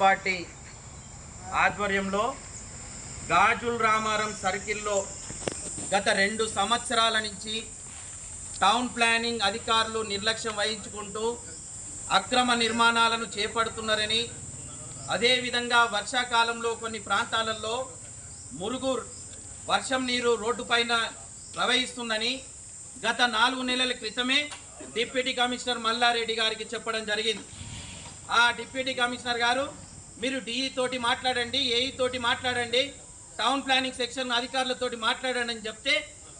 Party ఆధ్వర్యంలో గాజుల్ రామారం సర్కిల్లో గత రెండు సంవత్సరాల నుంచి టౌన్ ప్లానింగ్ అధికారులు నిర్లక్ష్యం వహించుకుంటూ అక్రమ నిర్మాణాలను చేపడుతున్నారని అదేవిధంగా వర్షాకాలంలో కొన్ని ప్రాంతాలలో మురుగు వర్షం నీరు రోడ్డుపైన ప్రవహిస్తుందని గత నాలుగు నెలల క్రితమే డిప్యూటీ కమిషనర్ మల్లారెడ్డి గారికి చెప్పడం జరిగింది. ఆ డిప్యూటీ కమిషనర్ గారు మీరు డిఈ తోటి మాట్లాడండి ఏఈ తోటి మాట్లాడండి టౌన్ ప్లానింగ్ సెక్షన్ అధికారులతోటి మాట్లాడండి అని చెప్తే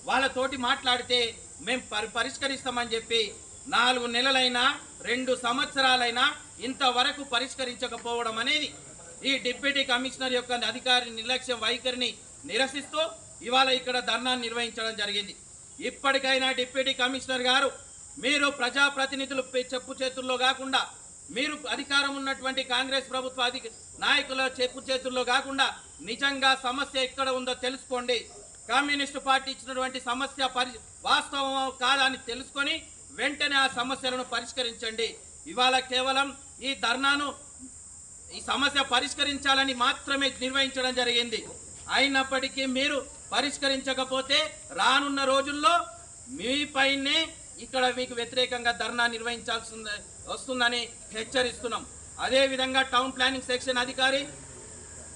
వాళ్ళతోటి మాట్లాడితే మేము పరి పరిష్కరిస్తామని చెప్పి నాలుగు నెలలైనా రెండు సంవత్సరాలైనా ఇంతవరకు పరిష్కరించకపోవడం అనేది ఈ డిప్యూటీ కమిషనర్ యొక్క అధికారి నిర్లక్ష్యం వైఖరిని నిరసిస్తూ ఇవాళ ఇక్కడ ధర్నా నిర్వహించడం జరిగింది. ఇప్పటికైనా డిప్యూటీ కమిషనర్ గారు మీరు ప్రజాప్రతినిధులు చెప్పు చేతుల్లో కాకుండా మీరు అధికారం ఉన్నటువంటి కాంగ్రెస్ ప్రభుత్వ అధిక నాయకుల చెప్పు చేతుల్లో కాకుండా నిజంగా సమస్య ఎక్కడ ఉందో తెలుసుకోండి. కమ్యూనిస్టు పార్టీ ఇచ్చినటువంటి సమస్య పరి వాస్తవం కాదని తెలుసుకొని వెంటనే ఆ సమస్యలను పరిష్కరించండి. ఇవాళ కేవలం ఈ ధర్నాను ఈ సమస్య పరిష్కరించాలని మాత్రమే నిర్వహించడం జరిగింది. అయినప్పటికీ మీరు పరిష్కరించకపోతే రానున్న రోజుల్లో మీపైనే ఇక్కడ మీకు వ్యతిరేకంగా ధర్నా నిర్వహించాల్సి వస్తుందని హెచ్చరిస్తున్నాం. అదేవిధంగా టౌన్ ప్లానింగ్ సెక్షన్ అధికారి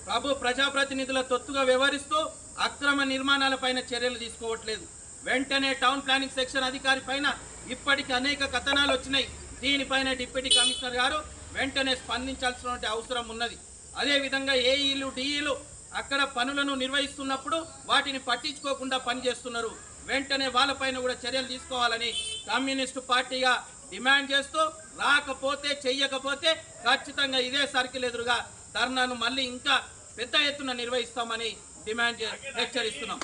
ప్రభు ప్రజాప్రతినిధుల తొత్తుగా వ్యవహరిస్తూ అక్రమ నిర్మాణాలపైన చర్యలు తీసుకోవట్లేదు. వెంటనే టౌన్ ప్లానింగ్ సెక్షన్ అధికారి పైన ఇప్పటికి అనేక కథనాలు వచ్చినాయి. దీనిపైన డిప్యూటీ కమిషనర్ గారు వెంటనే స్పందించాల్సినటువంటి అవసరం ఉన్నది. అదేవిధంగా ఏఈలు డిఈలు అక్కడ పనులను నిర్వహిస్తున్నప్పుడు వాటిని పట్టించుకోకుండా పనిచేస్తున్నారు. వెంటనే వాళ్ళపైన కూడా చర్యలు తీసుకోవాలని కమ్యూనిస్టు పార్టీగా డిమాండ్ చేస్తూ రాకపోతే చెయ్యకపోతే ఖచ్చితంగా ఇదే సర్కిల్ ఎదురుగా ధర్నాను మళ్ళీ ఇంకా పెద్ద ఎత్తున నిర్వహిస్తామని డిమాండ్ చే- హెచ్చరిస్తున్నాం.